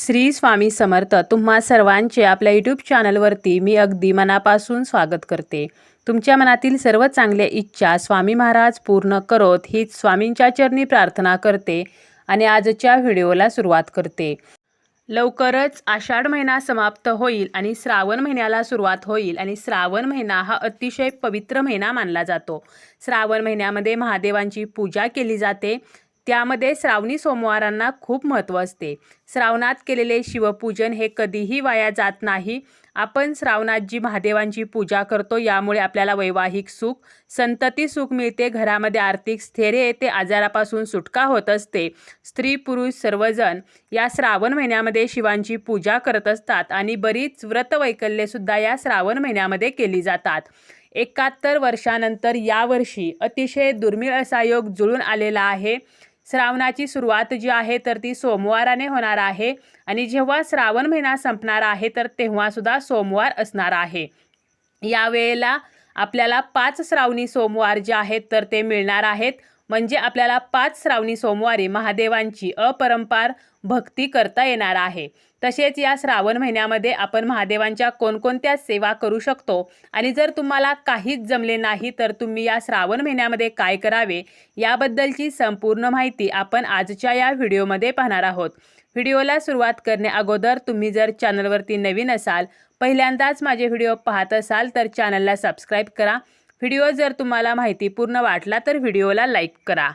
श्री स्वामी समर्थ तुम्हा सर्वांचे आपल्या यूट्यूब चॅनलवरती मी अगदी मनापासून स्वागत करते. तुमच्या मनातील सर्व चांगल्या इच्छा स्वामी महाराज पूर्ण करोत हीच स्वामींच्या चरणी प्रार्थना करते आणि आजच्या व्हिडिओला सुरुवात करते. लवकरच आषाढ महिना समाप्त होईल आणि श्रावण महिन्याला सुरुवात होईल आणि श्रावण महिना हा अतिशय पवित्र महिना मानला जातो. श्रावण महिन्यामध्ये महादेवांची पूजा केली जाते. त्यामध्ये श्रावणी सोमवारांना खूप महत्त्व असते. श्रावणात केलेले शिवपूजन हे कधीही वाया जात नाही. आपण श्रावणात जी महादेवांची पूजा करतो यामुळे आपल्याला वैवाहिक सुख संतती सुख मिळते. घरामध्ये आर्थिक स्थैर्य येते आजारापासून सुटका होत असते. स्त्री पुरुष सर्वजण या श्रावण महिन्यामध्ये शिवांची पूजा करत असतात आणि बरीच व्रतवैकल्यसुद्धा या श्रावण महिन्यामध्ये केली जातात. एकाहत्तर वर्षानंतर यावर्षी अतिशय दुर्मिळ असा योग जुळून आलेला आहे. श्रावणाची सुरुवात जी आहे तर ती सोमवाराने होणार आहे. आणि जेव्हा श्रावण महिना संपणार आहे तर तेव्हासुद्धा सोमवार असणार आहे. यावेळेला आपल्याला पाच श्रावणी सोमवार जे आहेत तर ते मिळणार आहेत. म्हणजे आपल्याला पाच श्रावणी सोमवारी महादेवांची अपरंपार भक्ती करता येणार आहे. तसेच या श्रावण महिन्यामध्ये आपण महादेवांच्या कोणकोणत्या सेवा करू शकतो? आणि जर तुम्हाला काहीच जमले नाही तर तुम्ही या श्रावण महिन्यामध्ये काय करावे? याबद्दलची संपूर्ण माहिती आपण आजच्या या व्हिडिओमध्ये पाहणार आहोत. व्हिडिओला सुरुवात करणे अगोदर तुम्ही जर चॅनलवरती नवीन असाल पहिल्यांदाच माझे व्हिडिओ पाहत असाल तर चॅनलला सबस्क्राईब करा. व्हिडिओ जर तुम्हाला माहितीपूर्ण वाटला तर व्हिडिओला लाईक करा.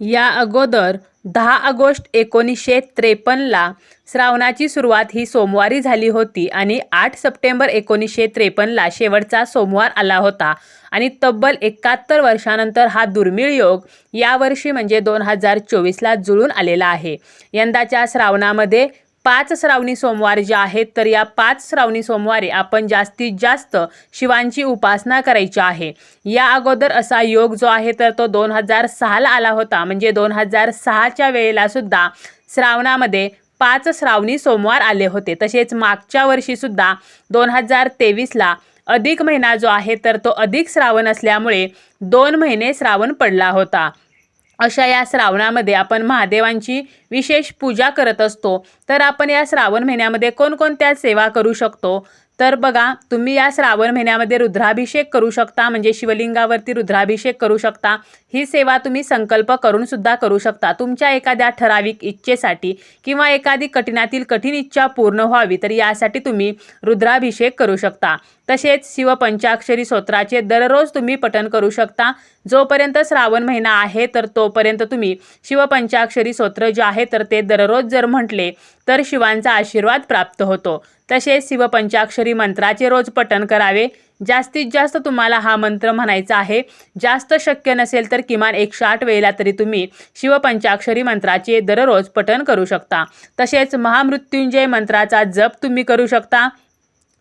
या अगोदर दहा ऑगस्ट एकोणीसशे त्रेपन्नला श्रावणाची सुरुवात ही सोमवारी झाली होती आणि आठ सप्टेंबर एकोणीसशे त्रेपन्नला शेवटचा सोमवार आला होता आणि तब्बल एकाहत्तर वर्षानंतर हा दुर्मिळ योग यावर्षी म्हणजे दोन हजार चोवीसला जुळून आलेला आहे. यंदाच्या श्रावणामध्ये पाच श्रावणी सोमवार जे आहेत तर या पाच श्रावणी सोमवारी आपण जास्तीत जास्त शिवांची उपासना करायची आहे. या अगोदर असा योग जो आहे तर तो दोन हजार सहाला आला होता. म्हणजे दोन हजार सहाच्या वेळेला सुद्धा श्रावणामध्ये पाच श्रावणी सोमवार आले होते. तसेच मागच्या वर्षीसुद्धा दोन हजार तेवीसला अधिक महिना जो आहे तर तो अधिक श्रावण असल्यामुळे दोन महिने श्रावण पडला होता. अशा या श्रावणामध्ये आपण महादेवांची विशेष पूजा करत असतो. तर आपण या श्रावण महिन्यामध्ये कोणकोणत्या सेवा करू शकतो? तर बघा तुम्ही या श्रावण महिन्यामध्ये रुद्राभिषेक करू शकता म्हणजे शिवलिंगावरती रुद्राभिषेक करू शकता. ही सेवा तुम्ही संकल्प करून सुद्धा करू शकता. तुमच्या एखाद्या ठराविक इच्छेसाठी किंवा एखादी कठीणातील कठीण इच्छा पूर्ण व्हावी तर यासाठी तुम्ही रुद्राभिषेक करू शकता. तसेच शिवपंचाक्षरी स्तोत्राचे दररोज तुम्ही पठन करू शकता. जोपर्यंत श्रावण महिना आहे तर तोपर्यंत तुम्ही शिवपंचाक्षरी स्तोत्र जे आहे तर ते दररोज जर म्हटले तर शिवांचा आशीर्वाद प्राप्त होतो. तसेच शिवपंचाक्षरी मंत्राचे रोज पठण करावे. जास्तीत जास्त तुम्हाला हा मंत्र म्हणायचा आहे. जास्त शक्य नसेल तर किमान एकशे आठ वेळेला तरी तुम्ही शिवपंचाक्षरी मंत्राचे दररोज पठण करू शकता. तसेच महामृत्युंजय मंत्राचा जप तुम्ही करू शकता.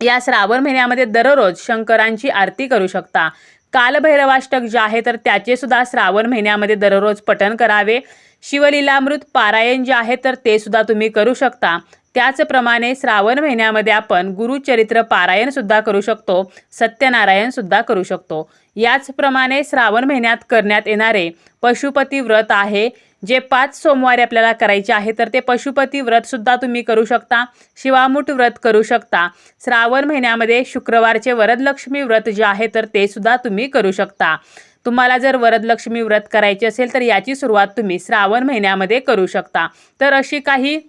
या श्रावण महिन्यामध्ये दररोज शंकरांची आरती करू शकता. कालभैरवाष्टक जे आहे तर त्याचे सुद्धा श्रावण महिन्यामध्ये दररोज पठण करावे. शिवलीलामृत पारायण जे आहे तर ते सुद्धा तुम्ही करू शकता. त्याचप्रमाणे श्रावण महिन्यामध्ये आपण गुरुचरित्र पारायण सुद्धा करू शकतो सत्यनारायण सुद्धा करू शकतो. याचप्रमाणे श्रावण महिन्यात करण्यात येणारे पशुपती व्रत आहे जे पाच सोमवारी आपल्याला करायचे आहे तर ते पशुपती व्रतसुद्धा तुम्ही करू शकता शिवामुठ व्रत करू शकता. श्रावण महिन्यामध्ये शुक्रवारचे वरदलक्ष्मी व्रत जे आहे तर ते सुद्धा तुम्ही करू शकता. तुम्हाला जर वरदलक्ष्मी व्रत करायचे असेल तर याची सुरुवात तुम्ही श्रावण महिन्यामध्ये करू शकता. तर अशी काही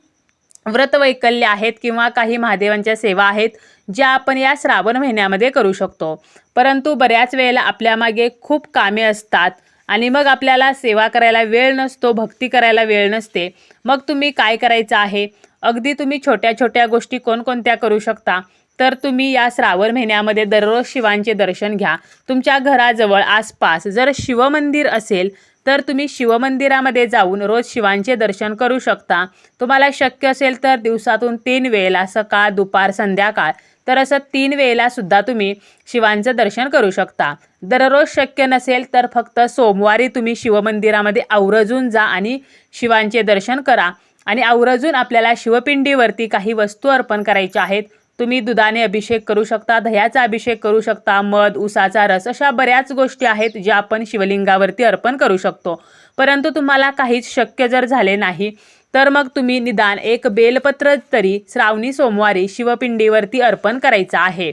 व्रतवैकल्य आहेत किंवा काही महादेवांच्या सेवा आहेत ज्या आपण या श्रावण महिन्यामध्ये करू शकतो. परंतु बऱ्याच वेळेला आपल्यामागे खूप कामे असतात आणि मग आपल्याला सेवा करायला वेळ नसतो भक्ती करायला वेळ नसते. मग तुम्ही काय करायचं आहे? अगदी तुम्ही छोट्या छोट्या गोष्टी कोणकोणत्या करू शकता? तर तुम्ही या श्रावण महिन्यामध्ये दररोज शिवांचे दर्शन घ्या. तुमच्या घराजवळ आसपास जर शिवमंदिर असेल तर तुम्ही शिवमंदिरामध्ये जाऊन रोज शिवांचे दर्शन करू शकता. तुम्हाला शक्य असेल तर दिवसातून तीन वेळेला सकाळ दुपार संध्याकाळ तर असं तीन वेळेला सुद्धा तुम्ही शिवांचं दर्शन करू शकता. दररोज शक्य नसेल तर फक्त सोमवारी तुम्ही शिवमंदिरामध्ये आवरजून जा आणि शिवांचे दर्शन करा. आणि आवरजून आपल्याला शिवपिंडीवरती काही वस्तू अर्पण करायच्या आहेत तुम्ही दुधाने अभिषेक करू शकता दह्याचा अभिषेक करू शकता मध उसाचा रस अशा बऱ्याच गोष्टी आहेत ज्या आपण शिवलिंगावरती अर्पण करू शकतो. परंतु तुम्हाला काहीच शक्य जर झाले नाही तर मग तुम्ही निदान एक बेलपत्र तरी श्रावणी सोमवारी शिवपिंडीवरती अर्पण करायचं आहे.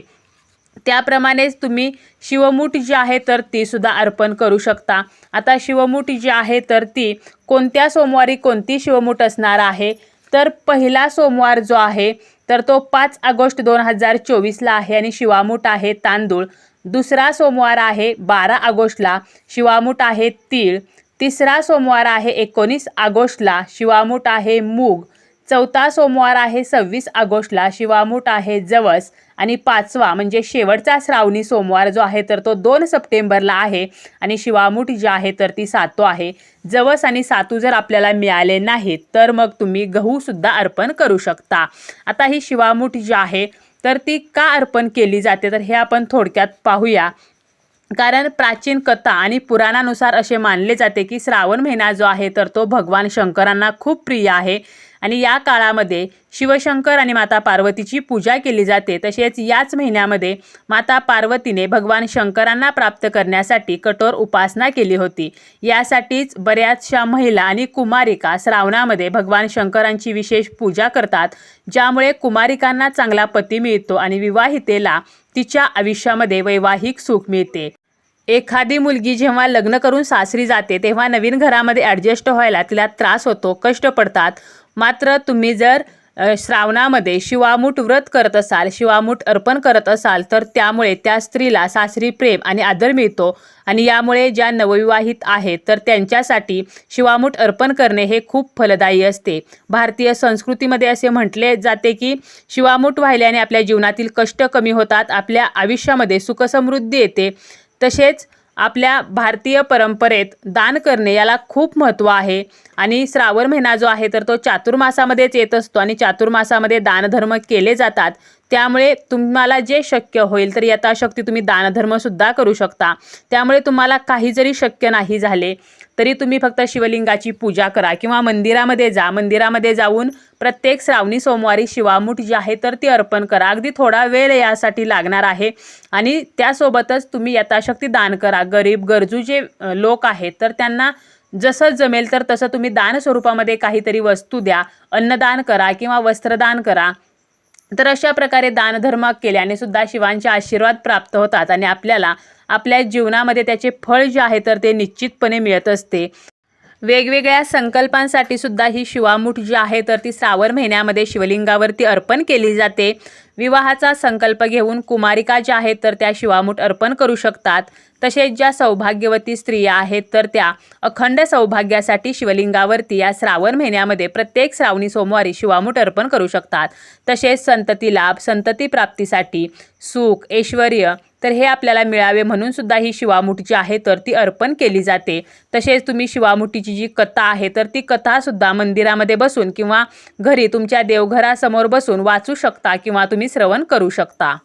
त्याप्रमाणेच तुम्ही शिवमूठ जी आहे तर ती सुद्धा अर्पण करू शकता. आता शिवमूठ जी आहे तर ती कोणत्या सोमवारी कोणती शिवमूठ असणार आहे? तर पहिला सोमवार जो आहे तर तो पाच ऑगस्ट दोन हजार चोवीसला आहे आणि शिवामूठ आहे तांदूळ. दुसरा सोमवार आहे बारा ऑगस्टला शिवामूठ आहे तीळ. तिसरा सोमवार आहे एकोणीस ऑगस्टला शिवामूठ आहे मूग. चौथा सोमवार आहे सव्वीस ऑगस्टला शिवामूठ आहे जवस. आणि पाचवा म्हणजे शेवटचा श्रावणी सोमवार जो आहे तर तो दोन सप्टेंबरला आहे आणि शिवामूठ जी आहे तर ती सातो आहे. जवस आणि सातू जर आपल्याला मिळाले नाहीत तर मग तुम्ही गहूसुद्धा अर्पण करू शकता. आता ही शिवामूठ जी आहे तर ती का अर्पण केली जाते तर हे आपण थोडक्यात पाहूया. कारण प्राचीन कथा आणि पुराणानुसार असे मानले जाते की श्रावण महिना जो आहे तर तो भगवान शंकरांना खूप प्रिय आहे. आणि या काळामध्ये शिवशंकर आणि माता पार्वतीची पूजा केली जाते. तसेच याच महिन्यामध्ये माता पार्वतीने भगवान शंकरांना प्राप्त करण्यासाठी कठोर उपासना केली होती. यासाठीच बऱ्याचशा महिला आणि कुमारिका श्रावणामध्ये भगवान शंकरांची विशेष पूजा करतात ज्यामुळे कुमारिकांना चांगला पती मिळतो आणि विवाहितेला तिच्या आयुष्यामध्ये वैवाहिक सुख मिळते. एखादी मुलगी जेव्हा लग्न करून सासरी जाते तेव्हा नवीन घरामध्ये ॲडजस्ट व्हायला तिला त्रास होतो कष्ट पडतात. मात्र तुम्ही जर श्रावणामध्ये शिवामूठ व्रत करत असाल शिवामूठ अर्पण करत असाल तर त्यामुळे त्या स्त्रीला सासरी प्रेम आणि आदर मिळतो. आणि यामुळे ज्या नवविवाहित आहेत तर त्यांच्यासाठी शिवामूठ अर्पण करणे हे खूप फलदायी असते. भारतीय संस्कृतीमध्ये असे म्हटले जाते की शिवामूठ वाहिल्याने आपल्या जीवनातील कष्ट कमी होतात आपल्या आयुष्यामध्ये सुखसमृद्धी येते. तसेच आपल्या भारतीय परंपरेत दान करणे याला खूप महत्त्व आहे. आणि श्रावण महिना जो आहे तर तो चातुर्मासामध्येच येत असतो. आणि चातुर्मासामध्ये दानधर्म केले जातात. त्यामुळे तुम्हाला जे शक्य होईल तर यथाशक्ती तुम्ही दानधर्मसुद्धा करू शकता. त्यामुळे तुम्हाला काही जरी शक्य नाही झाले तरी तुम्ही फक्त शिवलिंगाची पूजा करा किंवा मंदिरामध्ये जा. मंदिरामध्ये जाऊन प्रत्येक श्रावणी सोमवारी शिवामूठ जी आहे तर ती अर्पण करा. अगदी थोडा वेळ यासाठी लागणार आहे आणि त्यासोबतच तुम्ही यथाशक्ती दान करा. गरीब गरजू जे लोक आहेत तर त्यांना जसं जमेल तर तसं तुम्ही दान स्वरूपामध्ये काहीतरी वस्तू द्या. अन्नदान करा किंवा वस्त्रदान करा. तर अशा प्रकारे दानधर्म केल्याने सुद्धा शिवांचे आशीर्वाद प्राप्त होतात आणि आपल्याला आपल्या जीवनामध्ये त्याचे फळ जे आहे तर ते निश्चितपणे मिळत असते. वेगवेगळ्या संकल्पांसाठी सुद्धा ही शिवामूठ जी आहे तर ती श्रावण महिन्यामध्ये शिवलिंगावरती अर्पण केली जाते. विवाहाचा संकल्प घेऊन कुमारिका ज्या आहेत तर त्या शिवामूठ अर्पण करू शकतात. तसेच ज्या सौभाग्यवती स्त्रिया आहेत तर त्या अखंड सौभाग्यासाठी शिवलिंगावरती या श्रावण महिन्यामध्ये प्रत्येक श्रावणी सोमवारी शिवामूठ अर्पण करू शकतात. तसेच संतती लाभ संतती प्राप्तीसाठी सुख ऐश्वर तर हे आपल्याला मिळावे म्हणून सुद्धा ही शिवामुठी जी आहे तर ती अर्पण केली जाते. तसेच तुम्ही शिवामुठीची जी कथा आहे तर ती कथासुद्धा मंदिरामध्ये बसून किंवा घरी तुमच्या देवघरासमोर बसून वाचू शकता किंवा तुम्ही श्रवण करू शकता.